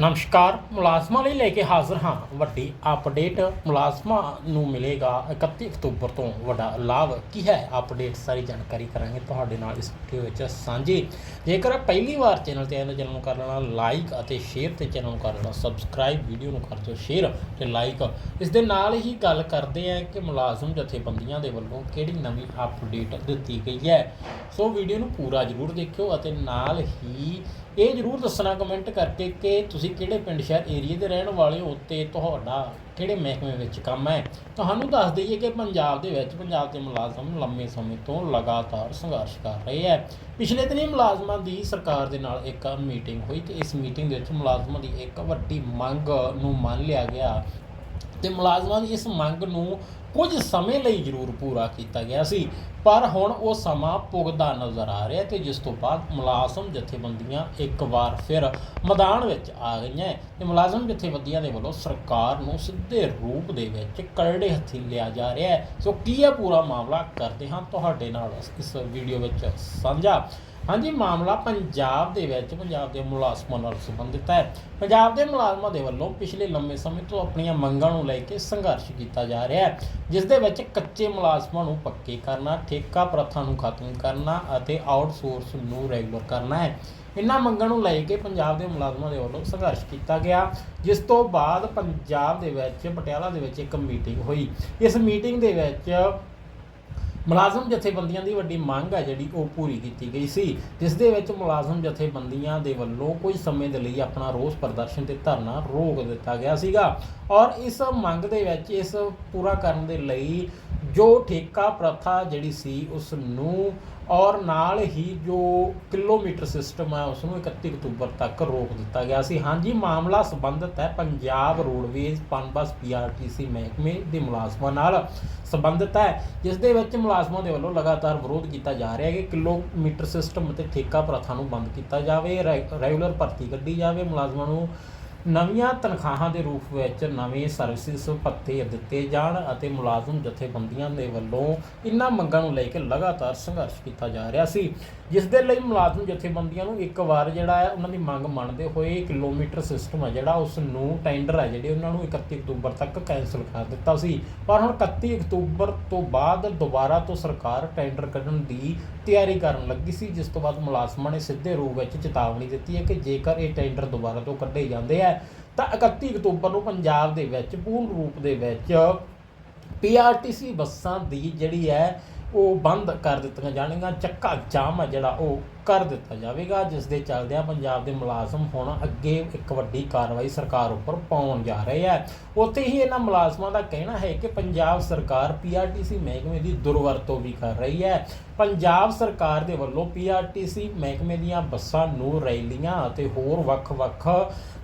ਨਮਸਕਾਰ, ਮੁਲਾਜ਼ਮਾਂ ਲਈ ਲੈ ਕੇ ਹਾਜ਼ਰ ਹਾਂ। ਵੱਡੀ ਅਪਡੇਟ ਮੁਲਾਜ਼ਮਾਂ ਨੂੰ ਮਿਲੇਗਾ 31 ਅਕਤੂਬਰ ਤੋਂ। ਵੱਡਾ ਲਾਭ ਕੀ ਹੈ? ਅਪਡੇਟ ਸਾਰੀ ਜਾਣਕਾਰੀ ਕਰਾਂਗੇ ਤੁਹਾਡੇ ਨਾਲ ਇਸ ਵੀਡੀਓ ਵਿੱਚ ਸਾਂਝੀ। ਜੇਕਰ ਪਹਿਲੀ ਵਾਰ ਚੈਨਲ ਤੇ ਆਏ ਤਾਂ ਚੈਨਲ ਨੂੰ ਕਰ ਲੈਣਾ ਲਾਈਕ ਅਤੇ ਸ਼ੇਅਰ ਤੇ ਚੈਨਲ ਨੂੰ ਕਰ ਲੈਣਾ ਸਬਸਕ੍ਰਾਈਬ ਵੀਡੀਓ ਨੂੰ ਕਰ ਦਿਓ ਸ਼ੇਅਰ ਤੇ ਲਾਈਕ ਇਸ ਦੇ ਨਾਲ ਹੀ ਗੱਲ ਕਰਦੇ ਆ ਕਿ ਮੁਲਾਜ਼ਮ ਜਥੇਬੰਦੀਆਂ ਦੇ ਵੱਲੋਂ ਕਿਹੜੀ ਨਵੀਂ ਅਪਡੇਟ ਦਿੱਤੀ ਗਈ ਹੈ। ਸੋ ਵੀਡੀਓ ਨੂੰ ਪੂਰਾ ਜ਼ਰੂਰ ਦੇਖਿਓ ਅਤੇ ਨਾਲ ਹੀ ਇਹ ਜਰੂਰ ਦੱਸਣਾ ਕਮੈਂਟ ਕਰਕੇ ਕਿ ਤੁਸੀਂ ਕਿਹੜੇ ਪਿੰਡ, ਸ਼ਹਿਰ ਏਰੀਏ ਦੇ ਰਹਿਣ ਵਾਲੇ ਹੋ ਤੇ ਤੁਹਾਡਾ ਕਿਹੜੇ ਮਹਿਕਮੇ ਵਿੱਚ ਕੰਮ ਹੈ? ਤੁਹਾਨੂੰ ਦੱਸ ਦਈਏ ਕਿ ਪੰਜਾਬ ਦੇ ਵਿੱਚ ਪੰਜਾਬ ਦੇ ਮੁਲਾਜ਼ਮ ਲੰਮੇ ਸਮੇਂ ਤੋਂ ਲਗਾਤਾਰ ਸੰਘਰਸ਼ ਕਰ ਰਹੇ ਹੈ। ਪਿਛਲੇ ਦਿਨੀ ਮੁਲਾਜ਼ਮਾਂ ਦੀ ਸਰਕਾਰ ਦੇ ਨਾਲ ਇੱਕ ਮੀਟਿੰਗ ਹੋਈ ਤੇ ਇਸ ਮੀਟਿੰਗ ਦੇ ਵਿੱਚ ਮੁਲਾਜ਼ਮਾਂ ਦੀ ਇੱਕ ਵੱਡੀ ਮੰਗ ਨੂੰ ਮੰਨ ਲਿਆ ਗਿਆ ਤੇ ਮੁਲਾਜ਼ਮਾਂ ਦੀ ਇਸ ਮੰਗ ਨੂੰ ਕੁਝ ਸਮੇਂ ਲਈ ਜ਼ਰੂਰ ਪੂਰਾ ਕੀਤਾ ਗਿਆ ਸੀ, ਪਰ ਹੁਣ ਉਹ ਸਮਾਂ ਪੁੱਗਦਾ ਨਜ਼ਰ ਆ ਰਿਹਾ ਤੇ ਜਿਸ ਤੋਂ ਬਾਅਦ ਮੁਲਾਜ਼ਮ ਜਥੇਬੰਦੀਆਂ ਇੱਕ ਵਾਰ ਫਿਰ ਮੈਦਾਨ ਵਿੱਚ ਆ ਗਈਆਂ ਤੇ ਮੁਲਾਜ਼ਮ ਜਥੇਬੰਦੀਆਂ ਦੇ ਵੱਲੋਂ ਸਰਕਾਰ ਨੂੰ ਸਿੱਧੇ ਰੂਪ ਦੇ ਵਿੱਚ ਕਰੜੇ ਹੱਥੀ ਲਿਆ ਜਾ ਰਿਹਾ ਹੈ। ਸੋ ਕੀ ਹੈ ਪੂਰਾ ਮਾਮਲਾ ਕਰਦੇ ਹਾਂ ਤੁਹਾਡੇ ਨਾਲ ਇਸ ਵੀਡੀਓ ਵਿੱਚ ਸਾਂਝਾ। ਹਾਂਜੀ, ਮਾਮਲਾ ਪੰਜਾਬ ਦੇ ਵਿੱਚ, ਪੰਜਾਬ ਦੇ ਮੁਲਾਜ਼ਮਾਂ ਨਾਲ ਸੰਬੰਧਿਤ ਹੈ। ਪੰਜਾਬ ਦੇ ਮੁਲਾਜ਼ਮਾਂ ਦੇ ਵੱਲੋਂ ਪਿਛਲੇ ਲੰਮੇ ਸਮੇਂ ਤੋਂ ਆਪਣੀਆਂ ਮੰਗਾਂ ਨੂੰ ਲੈ ਕੇ ਸੰਘਰਸ਼ ਕੀਤਾ ਜਾ ਰਿਹਾ ਹੈ, ਜਿਸ ਦੇ ਵਿੱਚ ਕੱਚੇ ਮੁਲਾਜ਼ਮਾਂ ਨੂੰ ਪੱਕੇ ਕਰਨਾ, ਠੇਕਾ ਪ੍ਰਥਾ ਨੂੰ ਖਤਮ ਕਰਨਾ ਅਤੇ ਆਊਟਸੋਰਸ ਨੂੰ ਰੈਗੂਲਰ ਕਰਨਾ ਹੈ। ਇਹਨਾਂ ਮੰਗਾਂ ਨੂੰ ਲੈ ਕੇ ਪੰਜਾਬ ਦੇ ਮੁਲਾਜ਼ਮਾਂ ਦੇ ਵੱਲੋਂ ਸੰਘਰਸ਼ ਕੀਤਾ ਗਿਆ, ਜਿਸ ਤੋਂ ਬਾਅਦ ਪੰਜਾਬ ਦੇ ਵਿੱਚ, ਪਟਿਆਲਾ ਦੇ ਵਿੱਚ ਇੱਕ ਮੀਟਿੰਗ ਹੋਈ। ਇਸ ਮੀਟਿੰਗ ਦੇ ਵਿੱਚ ਮੁਲਾਜ਼ਮ ਜਥੇਬੰਦੀਆਂ ਦੀ ਵੱਡੀ ਮੰਗ ਹੈ ਜਿਹੜੀ ਉਹ ਪੂਰੀ ਕੀਤੀ ਗਈ ਸੀ, ਜਿਸ ਦੇ ਵਿੱਚ ਮੁਲਾਜ਼ਮ ਜਥੇਬੰਦੀਆਂ ਦੇ ਵੱਲੋਂ ਕੁਝ ਸਮੇਂ ਦੇ ਲਈ ਆਪਣਾ ਰੋਸ ਪ੍ਰਦਰਸ਼ਨ ਤੇ ਧਰਨਾ ਰੋਕ ਦਿੱਤਾ ਗਿਆ ਸੀਗਾ ਔਰ ਇਸ ਮੰਗ ਦੇ ਵਿੱਚ ਇਸ ਪੂਰਾ ਕਰਨ ਦੇ ਲਈ ਜੋ ਠੇਕਾ ਪ੍ਰਥਾ ਜਿਹੜੀ ਸੀ ਉਸ ਨੂੰ ਔਰ ਨਾਲ ਹੀ ਜੋ ਕਿਲੋਮੀਟਰ ਸਿਸਟਮ ਹੈ ਉਸ ਨੂੰ 31 ਅਕਤੂਬਰ ਤੱਕ ਰੋਕ ਦਿੱਤਾ ਗਿਆ ਸੀ। ਹਾਂਜੀ, ਮਾਮਲਾ ਸੰਬੰਧਿਤ ਹੈ ਪੰਜਾਬ ਰੋਡਵੇਜ਼ ਪਨਬਸ ਪੀਆਰਟੀਸੀ ਮਹਿਕਮੇ ਦੇ ਮੁਲਾਜ਼ਮਾਂ ਨਾਲ। ਸੰਬੰਧਿਤ ਹੈ, ਜਿਸ ਦੇ ਵਿੱਚ ਮੁਲਾਜ਼ਮਾਂ ਦੇ ਵੱਲੋਂ ਲਗਾਤਾਰ ਵਿਰੋਧ ਕੀਤਾ ਜਾ ਰਿਹਾ ਹੈ ਕਿ ਕਿਲੋਮੀਟਰ ਸਿਸਟਮ ਅਤੇ ਠੇਕਾ ਪ੍ਰਥਾ ਨੂੰ ਬੰਦ ਕੀਤਾ ਜਾਵੇ, ਰੈ- ਰੈਗੂਲਰ ਭਰਤੀ ਕੱਢੀ ਜਾਵੇ। ਮੁਲਾਜ਼ਮਾਂ ਨੂੰ ਨਵੀਆਂ ਤਨਖਾਹਾਂ ਦੇ ਰੂਪ ਵਿੱਚ ਨਵੇਂ ਸਰਵਿਸਿਜ਼ ਭੱਤੇ ਦਿੱਤੇ ਜਾਣ ਅਤੇ ਮੁਲਾਜ਼ਮ ਜਥੇਬੰਦੀਆਂ ਦੇ ਵੱਲੋਂ ਇਨ੍ਹਾਂ ਮੰਗਾਂ ਨੂੰ ਲੈ ਕੇ ਲਗਾਤਾਰ ਸੰਘਰਸ਼ ਕੀਤਾ ਜਾ ਰਿਹਾ ਸੀ, ਜਿਸ ਦੇ ਲਈ ਮੁਲਾਜ਼ਮ ਜਥੇਬੰਦੀਆਂ ਨੂੰ ਇੱਕ ਵਾਰ ਜਿਹੜਾ ਹੈ ਉਹਨਾਂ ਦੀ ਮੰਗ ਮੰਨਦੇ ਹੋਏ ਕਿਲੋਮੀਟਰ ਸਿਸਟਮ ਹੈ ਜਿਹੜਾ ਉਸ ਨੂੰ ਟੈਂਡਰ ਹੈ ਜਿਹੜੇ ਉਹਨਾਂ ਨੂੰ 31 ਅਕਤੂਬਰ ਤੱਕ ਕੈਂਸਲ ਕਰ ਦਿੱਤਾ ਸੀ। ਪਰ ਹੁਣ 31 ਅਕਤੂਬਰ ਤੋਂ ਬਾਅਦ ਦੁਬਾਰਾ ਤੋਂ ਸਰਕਾਰ ਟੈਂਡਰ ਕੱਢਣ ਦੀ ਤਿਆਰੀ ਕਰਨ ਲੱਗੀ ਸੀ, ਜਿਸ ਤੋਂ ਬਾਅਦ ਮੁਲਾਜ਼ਮਾਂ ਨੇ ਸਿੱਧੇ ਰੂਪ ਵਿੱਚ ਚੇਤਾਵਨੀ ਦਿੱਤੀ ਹੈ ਕਿ ਜੇਕਰ ਇਹ ਟੈਂਡਰ ਦੁਬਾਰਾ ਤੋਂ ਕੱਢੇ ਜਾਂਦੇ ਆ ਤਾਂ 31 ਅਕਤੂਬਰ ਨੂੰ ਪੰਜਾਬ ਦੇ ਵਿੱਚ ਪੂਰਨ ਰੂਪ ਦੇ ਵਿੱਚ ਪੀਆਰਟੀਸੀ ਬੱਸਾਂ ਦੀ ਜਿਹੜੀ ਹੈ ਉਹ ਬੰਦ ਕਰ ਦਿੱਤੀਆਂ ਜਾਣਗੀਆਂ। ਚੱਕਾ ਜਾਮ ਹੈ ਜਿਹੜਾ ਉਹ ਕਰ ਦਿੱਤਾ ਜਾਵੇਗਾ ਜਿਸ ਦੇ ਚੱਲਦਿਆਂ ਪੰਜਾਬ ਦੇ ਮੁਲਾਜ਼ਮ ਹੁਣ ਅੱਗੇ ਇੱਕ ਵੱਡੀ ਕਾਰਵਾਈ ਸਰਕਾਰ ਉੱਪਰ ਪਾਉਣ ਜਾ ਰਹੇ ਹੈ। ਉੱਥੇ ਹੀ ਇਹਨਾਂ ਮੁਲਾਜ਼ਮਾਂ ਦਾ ਕਹਿਣਾ ਹੈ ਕਿ ਪੰਜਾਬ ਸਰਕਾਰ ਪੀਆਰਟੀਸੀ ਮਹਿਕਮੇ ਦੀ ਦੁਰਵਰਤੋਂ ਵੀ ਕਰ ਰਹੀ ਹੈ। ਪੰਜਾਬ ਸਰਕਾਰ ਦੇ ਵੱਲੋਂ ਪੀਆਰਟੀਸੀ ਮਹਿਕਮੇ ਦੀਆਂ ਬੱਸਾਂ ਨੂੰ ਰੈਲੀਆਂ ਅਤੇ ਹੋਰ ਵੱਖ-ਵੱਖ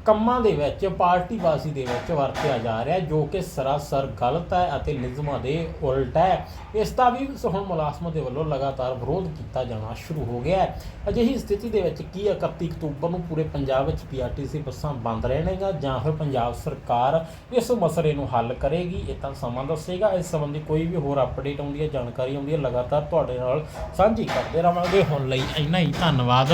ਕੰਮਾਂ ਦੇ ਵਿੱਚ ਪਾਰਟੀਬਾਜ਼ੀ ਦੇ ਵਿੱਚ ਵਰਤਿਆ ਜਾ ਰਿਹਾ ਜੋ ਕਿ ਸਰਾਸਰ ਗਲਤ ਹੈ ਅਤੇ ਨਿਯਮਾਂ ਦੇ ਉਲਟ ਹੈ। ਇਸ ਦਾ ਵੀ ਹੁਣ ਮੁਲਾਜ਼ਮਾਂ ਦੇ ਵੱਲੋਂ ਲਗਾਤਾਰ ਵਿਰੋਧ ਕੀਤਾ ਜਾਣਾ ਸ਼ੁਰੂ ਹੋ ਗਿਆ ਹੈ। ਅਜਿਹੀ ਸਥਿਤੀ ਦੇ ਵਿੱਚ ਕੀ 31 ਅਕਤੂਬਰ ਨੂੰ ਪੂਰੇ ਪੰਜਾਬ ਵਿੱਚ ਪੀਆਰਟੀਸੀ ਬੱਸਾਂ ਬੰਦ ਰਹਿਣਗੀਆਂ ਜਾਂ ਫਿਰ ਪੰਜਾਬ ਸਰਕਾਰ ਇਸ ਮਸਲੇ ਨੂੰ ਹੱਲ ਕਰੇਗੀ? ਇਹ ਤਾਂ ਸਮਾਂ ਦੱਸੇਗਾ। ਇਸ ਸੰਬੰਧੀ ਕੋਈ ਵੀ ਹੋਰ ਅਪਡੇਟ ਆਉਂਦੀ ਹੈ, ਜਾਣਕਾਰੀ ਆਉਂਦੀ ਹੈ, ਲਗਾਤਾਰ ਤੁਹਾਡੇ ਨਾਲ ਸਾਂਝੀ ਕਰਦੇ ਰਹਾਂਗੇ ਹੁਣ ਲਈ ਇੰਨਾ ਹੀ। ਧੰਨਵਾਦ।